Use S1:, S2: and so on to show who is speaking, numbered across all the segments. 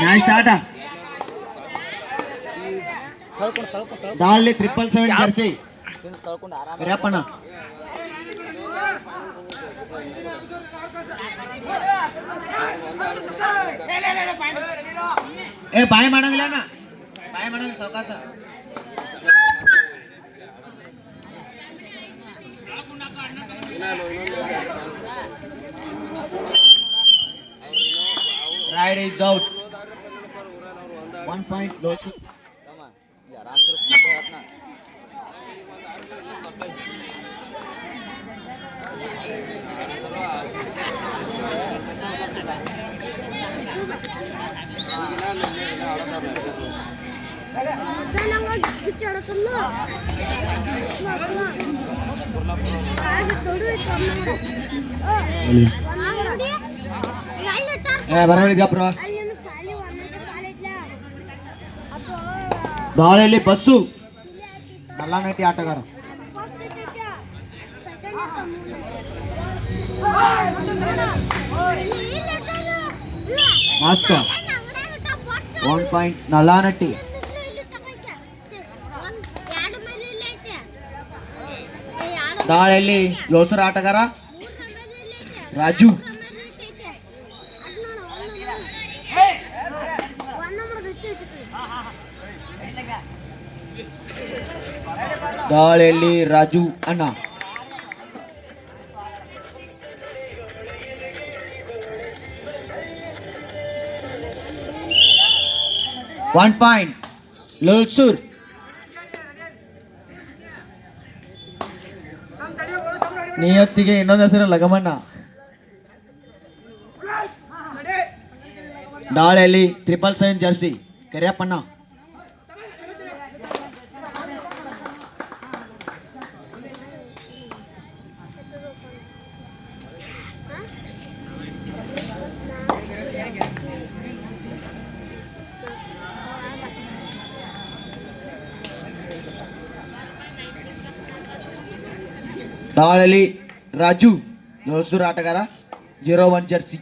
S1: Match start ದಾಳಿ triple seven jersey ಕರಿಯಪ್ಪಣ್ಣ ಏ ಬಾಯ್ ಮಾಡಂಗಿಲ್ಲ ಅಣ್ಣ. ಬಾಯ್ ಮಾಡಂಗಿಲ್ಲ ಸಾವಕಾಶ raid is out one point Losu
S2: ಆರಾಮ್
S1: ದಾಳಿಯಲ್ಲಿ ಬಸ್ಸು. ನಲ್ಲಾನಟ್ಟಿ ಆಟಗಾರ. ಮಸ್ತ್ ಒನ್ ಪಾಯಿಂಟ್ ನಲ್ಲಾನಟ್ಟಿ. ದಾಳಿಯಲ್ಲಿ ಲೋಸರ ಆಟಗಾರ ರಾಜು. ದಾಳಿಯಲ್ಲಿ ರಾಜು ಅಣ್ಣ. One point ಲೋಲ್ಸೂರ್. ನಿಯತ್ತಿಗೆ ಇನ್ನೊಂದು ಹೆಸರು ಲಗಮಣ್ಣ. ದಾಳಿಯಲ್ಲಿ ಟ್ರಿಪಲ್ ಸೈನ್ ಜರ್ಸಿ ಕರಿಯಪ್ಪಣ್ಣ. ದಾಳಲ್ಲಿ ರಾಜು ಲೋಸೂರ್ ಆಟಗಾರ ಜೀರೋ ಒನ್ ಜರ್ಸಿ.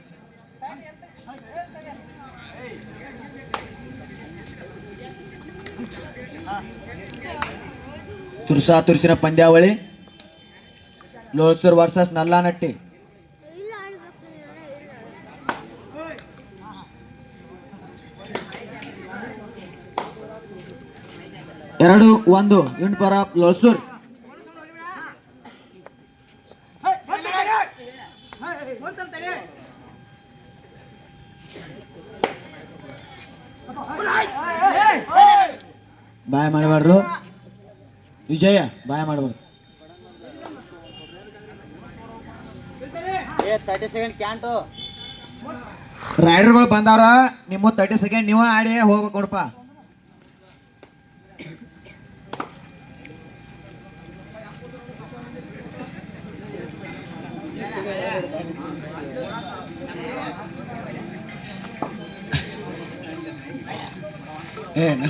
S1: ತುರ್ಸಾ ತುರ್ಸಿನ ಪಂದ್ಯಾವಳಿ. ಲೋಸೂರ್ ವರ್ಸಸ್ ನಲ್ಲಾನಟ್ಟಿ. ಎರಡು ಒಂದು ಇನ್ ಪರ ಲೋಸೂರ್ ಬಾಯ್ ಮಾಡಬಾರ್ದು ವಿಜಯ ಬಾಯ
S2: ಮಾಡಬಹುದು ತರ್ಟಿ ಸೆಕೆಂಡ್ ಕ್ಯಾಂಟು
S1: ರೈಡರ್ಗಳು ಬಂದವ್ರ ನಿಮ್ಮ ತರ್ಟಿ ಸೆಕೆಂಡ್ ನೀವು ಆಡಿ ಹೋಗ್ಬೇಕು ನೋಡಪ್ಪ. ಏನು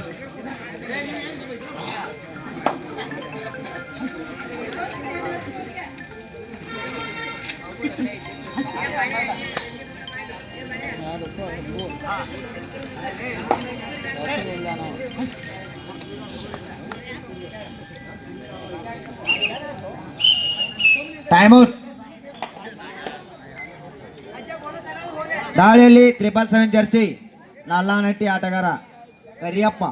S1: ಟೈಮ್ ಔಟ್ ದಾಳಿಯಲ್ಲಿ ಟ್ರಿಪಲ್ ಸೆವೆನ್ ಜರ್ಸಿ ನಲ್ಲಾನಟ್ಟಿ ಆಟಗಾರ ಕರಿಯಪ್ಪ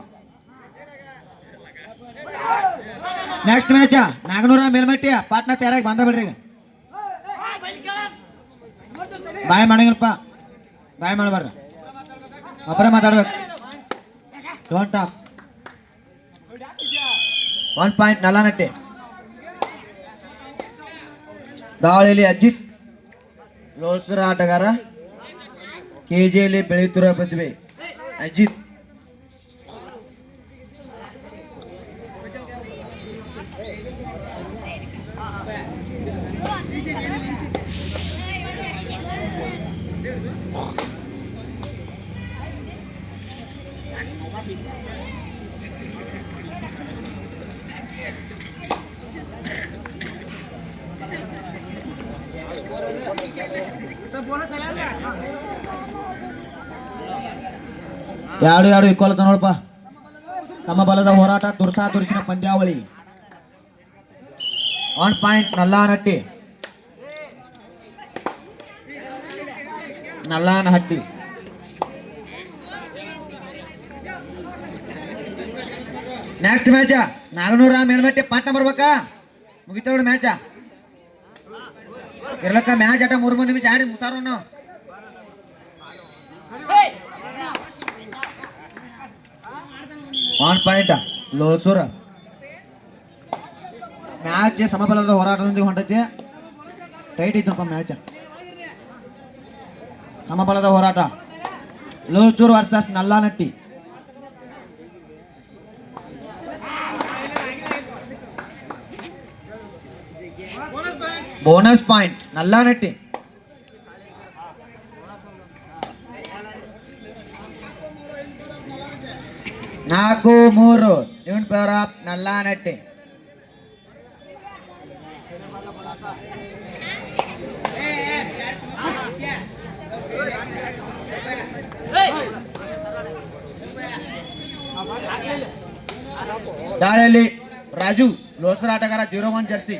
S1: ನೆಕ್ಸ್ಟ್ ಮ್ಯಾಚ ನಾಗನೂರ ಮೇಲ್ಮಟ್ಟಿ ಪಾಟ್ನಾ ತಯಾರಾಗಿ ಬಂದ ಬಿಡ್ರಿ ಈಗ. ಬಾಯ್ ಮಾಡಂಗಿಲ್ಲಪ್ಪ ಬಾಯ್ ಮಾಡಬಾರ ಒಬ್ಬರೇ ಮಾತಾಡ್ಬೇಕು. Don't of one point ನಲ್ಲಾನಟ್ಟೆ. ದಾಳಿಯಲ್ಲಿ ಅಜಿತ್, ಲೋಸರ ಆಟಗಾರ ಕೆ ಜಿಯಲ್ಲಿ ಬೆಳೆಯುತ್ತಿರುವ ಪ್ರತಿಭೆ, ಅಜಿತ್. ಎರಡು ಎರಡು ಇಕ್ಕೋಲದ ನೋಡಪ್ಪ. ತಮ್ಮ ಬಲದ ಹೋರಾಟ ದುರ್ಸಾ ದುರ್ಚಿನ ಪಂದ್ಯಾವಳಿ. On point Nallanatti. Nallanahatti next match Naganur Melmatti Patna ಬರ್ಬೇಕಾ ಮುಗಿತ ನೋಡಿ ಮ್ಯಾಚ ಇರ್ಲಕ್ಕ ಮ್ಯಾಚ್ ಆಟ ಮೂರು ಮೂರು ನಿಮಿಷ ಆಡಿ ಮುಸಾರೋನು ಆನ್ ಪಾಯಿಂಟ್ ಲೋಸೂರ ಮ್ಯಾಚ್ ಸಮಬಲದ ಹೋರಾಟದೊಂದಿಗೆ ಹೊಂಟೈತಿ ಟೈಟ್ ಐತಪ್ಪ ಮ್ಯಾಚ್ ಸಮಬಲದ ಹೋರಾಟ Lochur versus Nallanatti bonus point Nallanatti ನಾಲ್ಕು ಮೂರು ಇವನ್ ಪೇರ್ ಆಫ್ ನಲ್ಲಾನಟ್ಟಿ ದಾಳಿಯಲ್ಲಿ ರಾಜು ಲೋಸರ ಆಟಗಾರ ಜೀರೋ ಒನ್ ಜರ್ಸಿ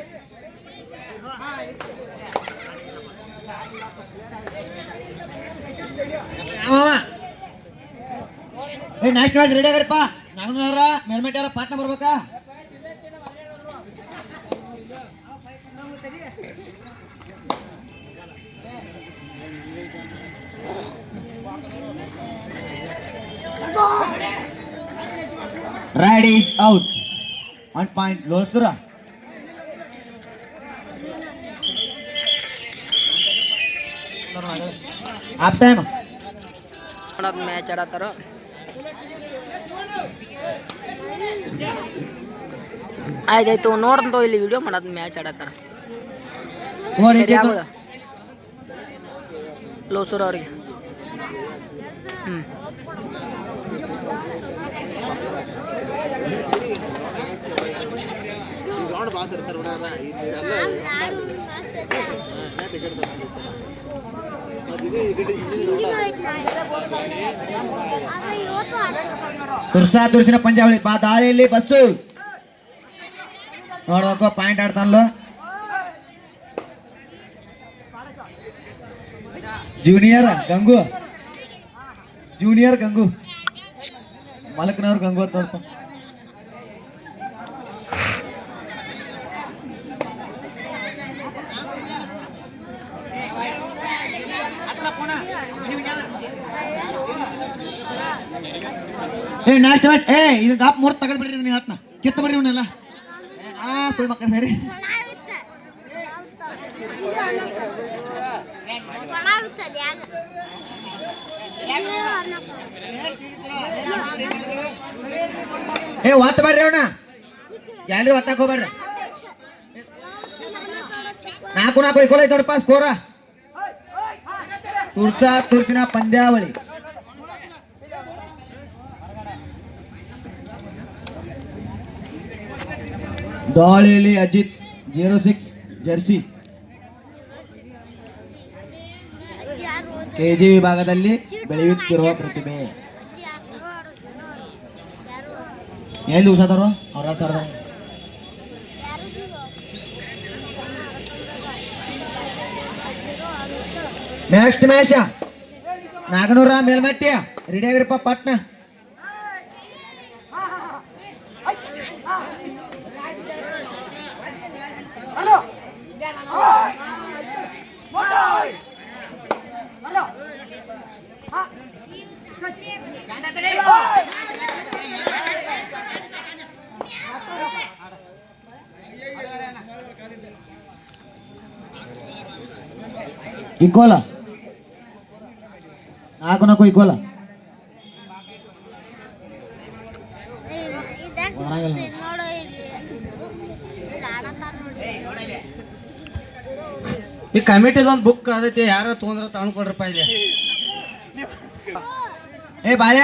S1: ಮಾಮ ಏ ನೆಕ್ಸ್ಟ್ ಮ್ಯಾಚ್ ರೆಡಿ ಆಗ್ರಪ್ಪ ನಾಗನೂರ ಮೇಲ್ಮೆಟ್ಟಾರ ಪಾಟ್ನ ಬರ್ಬೇಕಾ ರೆಡಿ ಔಟ್ ಒನ್ ಪಾಯಿಂಟ್ ಲೋಸುರ ಹಾಫ್ ಟೈಮ್
S3: ಮಾಡೋದು ಮ್ಯಾಚ್ ಆಡತ್ತಾರ ಆಯ್ತಾಯ್ತು ನೋಡ್ದಂತ ಇಲ್ಲಿ ವಿಡಿಯೋ ಮಾಡೋದು ಮ್ಯಾಚ್ ಆಡತ್ತಾರ
S1: ಓರ್ ಏಕೆ
S3: ಯಾವಾಗ ಲೋಸೂರ್ ಅವ್ರಿಗೆ ಹ್ಞೂ
S1: ತುರ್ಸಾ ತುರ್ಸಿನ ಪಂಜಾವಳಿ ಬಾ ದಾಳಿಯಲ್ಲಿ ಬಸ್ಸು ನೋಡ್ಬೇಕು ಪಾಯಿಂಟ್ ಆಡ್ತಾನಲ್ಲ ಜೂನಿಯರ್ ಗಂಗು ಜೂನಿಯರ್ ಗಂಗು. ಮಲಕನವ್ರ ಗಂಗು ಅಂತ ನೋಡ್ಪ ಏ ನಾಷ್ಟ ಏ, ಇದು ಗಾಪ್ ಮೂರ್ ತಗದ್ ಬಿಡ್ರಿ ನೀವು ಹತ್ನ ಕಿತ್ತ ಬಿಡ್ರಿ ಇವನ್ನೆಲ್ಲ ಆ, ಸುಳ್ಳು ಮಕ್ಕಳ ಸೇರಿ. ಏ ಒತ್ತ ಬೇಡ್ರಿ ಅವನ. ಎಲ್ರಿ ಒತ್ತಾಕ ಹೋಗ್ಬೇಡ್ರಿ ನಾಲ್ಕು ನಾಲ್ಕು ಇಕ್ಕೋಲ ಐತೆ ನೋಡಪ್ಪ ಸ್ಕೋರ ತುರ್ಸ ತುರ್ಸಿನ ಪಂದ್ಯಾವಳಿ. ದಾಳಿಯಲ್ಲಿ Ajit zero six jersey. KG ವಿಭಾಗದಲ್ಲಿ ಬೆಳೆಯುತ್ತಿರುವ ಪ್ರತಿಭೆ ಎಲ್ಲಿ ಉಸಾದರು ಅವ್ರ ಸರ್ದ? ನೆಕ್ಸ್ಟ್ ಮ್ಯಾಚ್ ನಾಗನೂರ ಮೇಲ್ಮಟ್ಟಿಯ ರೆಡಿ ಆಗಿರಪ್ಪ ಪಟ್ನ. ಇಕ್ಕೋಲ నాకు నాకు
S4: ನೋಡಿ
S5: ಈ ಕಮಿಟಿದೊಂದು ಬುಕ್ ಅದೈತಿ ಯಾರೋ ತೊಗೊಂಡ್ರ ತಗೊಂಡ್ ಕೊಡ್ರಪ್ಪ ಇಲ್ಲಿ.
S1: ಏ ಬಾಲ್ಯ.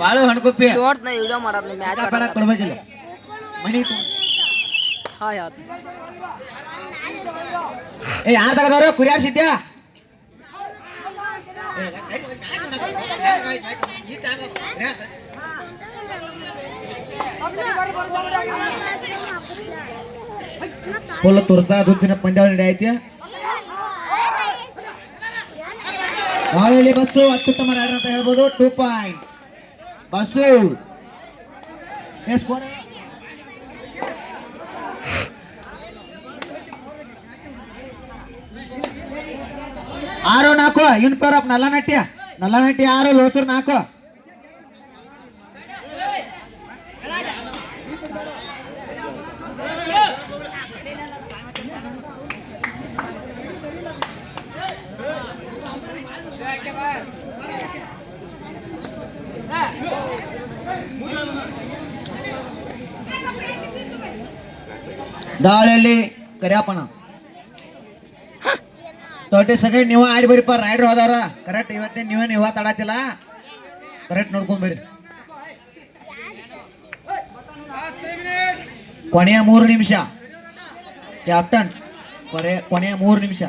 S1: ಬಾಳು ಹಣ್ಕೊಪ್ಪಿ. ಕೊಡ್ಬೇಕಿಲ್ಲ. ಮಣಿ
S3: ಹಾಯ್ ಆತು
S1: ಏ ಯಾರು ತಗದವ್ರು ಕುರಿಯಾರ್ ಸಿದ್ಯಾ ಫುಲ್ ತುರ್ತಾ ದುತ್ತಿನ ಪಂದ್ಯಾವಳಿ ನಡೆಯೈತಿ ದಾಳಿಯಲ್ಲಿ ಬಸ್ಸು ಅತ್ಯುತ್ತಮ ರೈಡರ್ ಅಂತ ಹೇಳ್ಬೋದು ಟೂ ಪಾಯಿಂಟ್ ಬಸ್ಸು ಏ ಸ್ಕೋರ್ ಆರು ನಾಲ್ಕು ಇನ್ ಪೇರ್ ಆಫ್ ನಲ್ಲನಟ್ಟಿ. ನಲ್ಲನಟ್ಟಿ ಆರು ಲೋಸೂರ್ ನಾಲ್ಕು ದಾಳಿಯಲ್ಲಿ ಕರಿಯಪ್ಪಣ ತರ್ಟಿ ಸೆಕೆಂಡ್ ನೀವ ಆಡಿ ಬರೀಪ ರೈಡ್ರ್ ಹೋದವ್ರ ಕರೆಕ್ಟ್ ಇವತ್ತೇ ನೀವೇ, ನೀವ ತಡಾತಿಲ್ಲ. ಕರೆಕ್ಟ್ ನೋಡ್ಕೊಂಬರ್ರಿ ಕೊನೆಯ ಮೂರು ನಿಮಿಷ. ಕ್ಯಾಪ್ಟನ್ ಕೊನೆ ಕೊನೆಯ ಮೂರು ನಿಮಿಷ.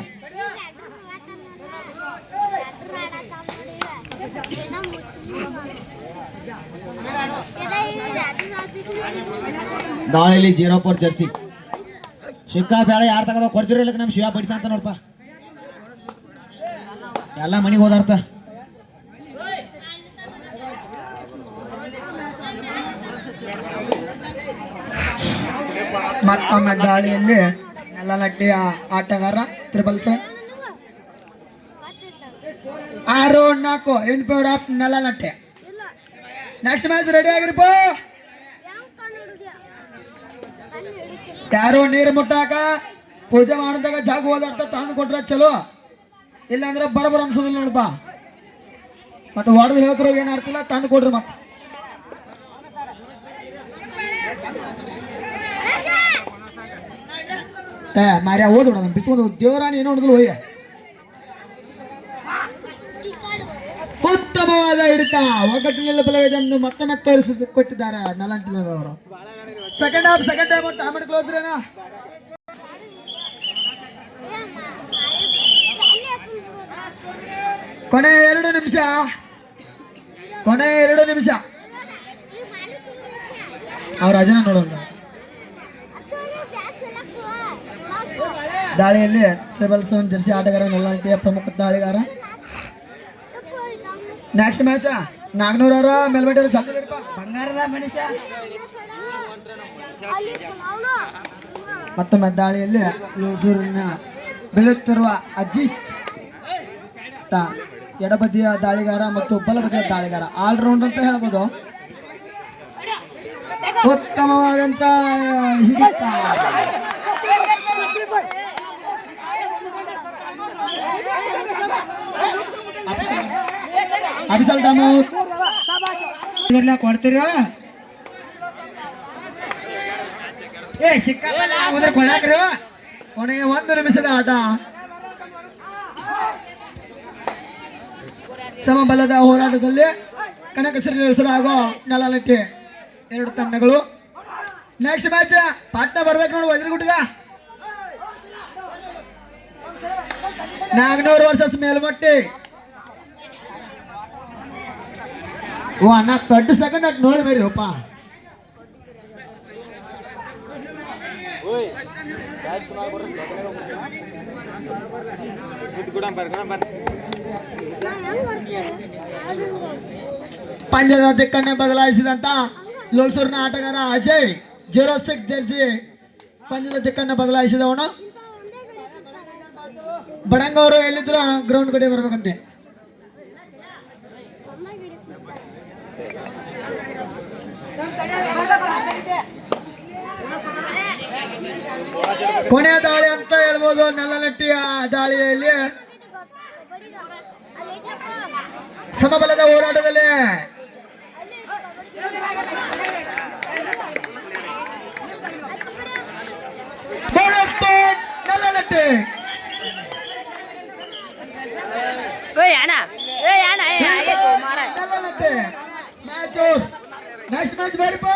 S1: ದಾಳಿಲಿ ಜೀರೋ ಫೋರ್ ಜರ್ಸಿ. ಶಿಕ್ಕಾ ಬೇಳೆ ಯಾರು ತಗದ ಕೊಡ್ತಿರಲ್ಲ ನಮ್ಮ ಶಿವ ಬಡಿತಾ ಅಂತ ನೋಡಪ್ಪ ಎಲ್ಲ ಮನೆಗೆ ಹೋದಾರ್ತ.
S6: ಮತ್ತೊಮ್ಮೆ ದಾಳಿಯಲ್ಲಿ ನೆಲನಟ್ಟಿಯ ಆಟಗಾರ ತ್ರಿಬಲ್ ಸೆವೆನ್ ಆರು, ನಾಲ್ಕು in power of Nelanatte next match ready ಆಗಿರಪ್ಪ ಯಾರು ನೀರು ಮುಟ್ಟಾಕ ಪೂಜೆ ಮಾಡಿದಾಗ ಜಾಗ ಹೋದಾರ್ಥ ತಂದು ಕೊಟ್ರ ಚಲೋ. ಇಲ್ಲಾಂದ್ರೆ ಬರಬರ ಅನ್ಸೋದಿಲ್ಲ ನೋಡಪ್ಪ. ಮತ್ತೆ ಹೊಡೆದು ಹೇಳ್ತಾರ ಏನು ಅರ್ತಿಲ್ಲ ತಂದು ಕೊಡ್ರಿ ಮತ್ತೆ. ಮಾರ್ಯ ಓದ್ಬಿಡ ಅದನ್ನ ಬಿಚ್ಕೊಂಡು ದೇವರಾಣಿ ಏನೋ ಹೊಡೆದ್ರು ಹೋಯ್ಯ ಉತ್ತಮವಾದ ಹಿಡಿತ. ಒಗ್ಗಟ್ಟಿನಲ್ಲಿ ಬಲವೇದನ್ನು ಮತ್ತೆ ತೋರಿಸಿ ಕೊಟ್ಟಿದ್ದಾರೆ ನಲಂಟಿನವರು. ಸೆಕೆಂಡ್ ಹಾಫ್ ಸೆಕೆಂಡ್ ಟೈಮ್ ಟಾಮೆಟ್ ಕ್ಲೋಸ್ ರೇನಾ ಕೊನೆ ಎರಡು ನಿಮಿಷ. ಕೊನೆ ಎರಡು ನಿಮಿಷ. ಅವ್ರ ಅಜನ ನೋಡೋದು ದಾಳಿಯಲ್ಲಿ ಟ್ರಿಬಲ್ ಸೆವೆನ್ ಜರ್ಸಿ ಆಟಗಾರ ನೆಲಂಟಿಯ ಪ್ರಮುಖ ದಾಳಿಗಾರ. ನೆಕ್ಸ್ಟ್ ಮ್ಯಾಚ್ ಅವರ ಮೇಲ್ಬಟ್ಟೆ ಬಂಗಾರದ ಮನುಷ್ಯ. ಮತ್ತೊಮ್ಮೆ ದಾಳಿಯಲ್ಲಿ ಲೂಸೂರಿನ ಬೀಳುತ್ತಿರುವ ಅಜಿತ್. ಎಡಬದಿಯ ದಾಳಿಗಾರ ಮತ್ತು ಬಲಬದಿಯ ದಾಳಿಗಾರ. ಆಲ್ರೌಂಡ್ ಅಂತ ಹೇಳ್ಬೋದು. ಉತ್ತಮವಾದಂತ ಹಿಡಿತ ಅಭಿಸಲ್
S1: ಕೊಡ್ತೀರ?
S6: ಏ ಸಿಕ್ಕ ಕೊಡಾಕ್ರಿ ಕೊನೆಯ ಒಂದು ನಿಮಿಷದ ಆಟ. ಸಮಬಲದ ಹೋರಾಟದಲ್ಲಿ ಕನಕಸರಿ ನಡೆಸಲಾಗೋ ನಲನಟ್ಟಿ ಎರಡು ತಂಡಗಳು. ನೆಕ್ಸ್ಟ್ ಮ್ಯಾಚ್ ಪಾಟ್ನ ಬರ್ಬೇಕು ನೋಡು, ವಜ್ರಗುಟ್ಟಿಗ. ನಾಗ್ನೂರು ವರ್ಸಸ್ ಮೇಲ್ಮಟ್ಟಿ. ಓ, ಅಣ್ಣ ತರ್ಟಿ ಸೆಕೆಂಡ್ ಅಟ್ ನೋಡಿ ಬರ್ರಿ, ಅಪ್ಪ. ಪಂದ್ಯದ ದಿಕ್ಕನ್ನೇ ಬದಲಾಯಿಸಿದಂತ ಲೋಲ್ಸೂರಿನ ಆಟಗಾರ ಅಜಯ್, ಜೀರೋ ಸಿಕ್ಸ್ ಜರ್ಸಿ ಪಂದ್ಯದ ದಿಕ್ಕನ್ನು ಬದಲಾಯಿಸಿದವನು. ಬಡಂಗ ಎಲ್ಲಿದ್ರು ಗ್ರೌಂಡ್ ಕಡೆ ಬರ್ಬೇಕಂತೆ. ಕೊನೆಯ ದಾಳಿ ಅಂತ ಹೇಳ್ಬೋದು ನೆಲನಟ್ಟಿಯ ದಾಳಿಯಲ್ಲಿ ಸಮಬಲದ ಹೋರಾಟದಲ್ಲಿ ಬೋನಸ್ ಪಾಯಿಂಟ್ ನೆಲನಟ್ಟಿ
S3: ಏಯ್ ಅಣ್ಣ ಏಯ್ ಅಣ್ಣ ಏ ಆಗೈತು ಮಾರ
S6: ಹೋರಾಟದಲ್ಲಿ. Match next match ಬೇರಿಪ್ಪ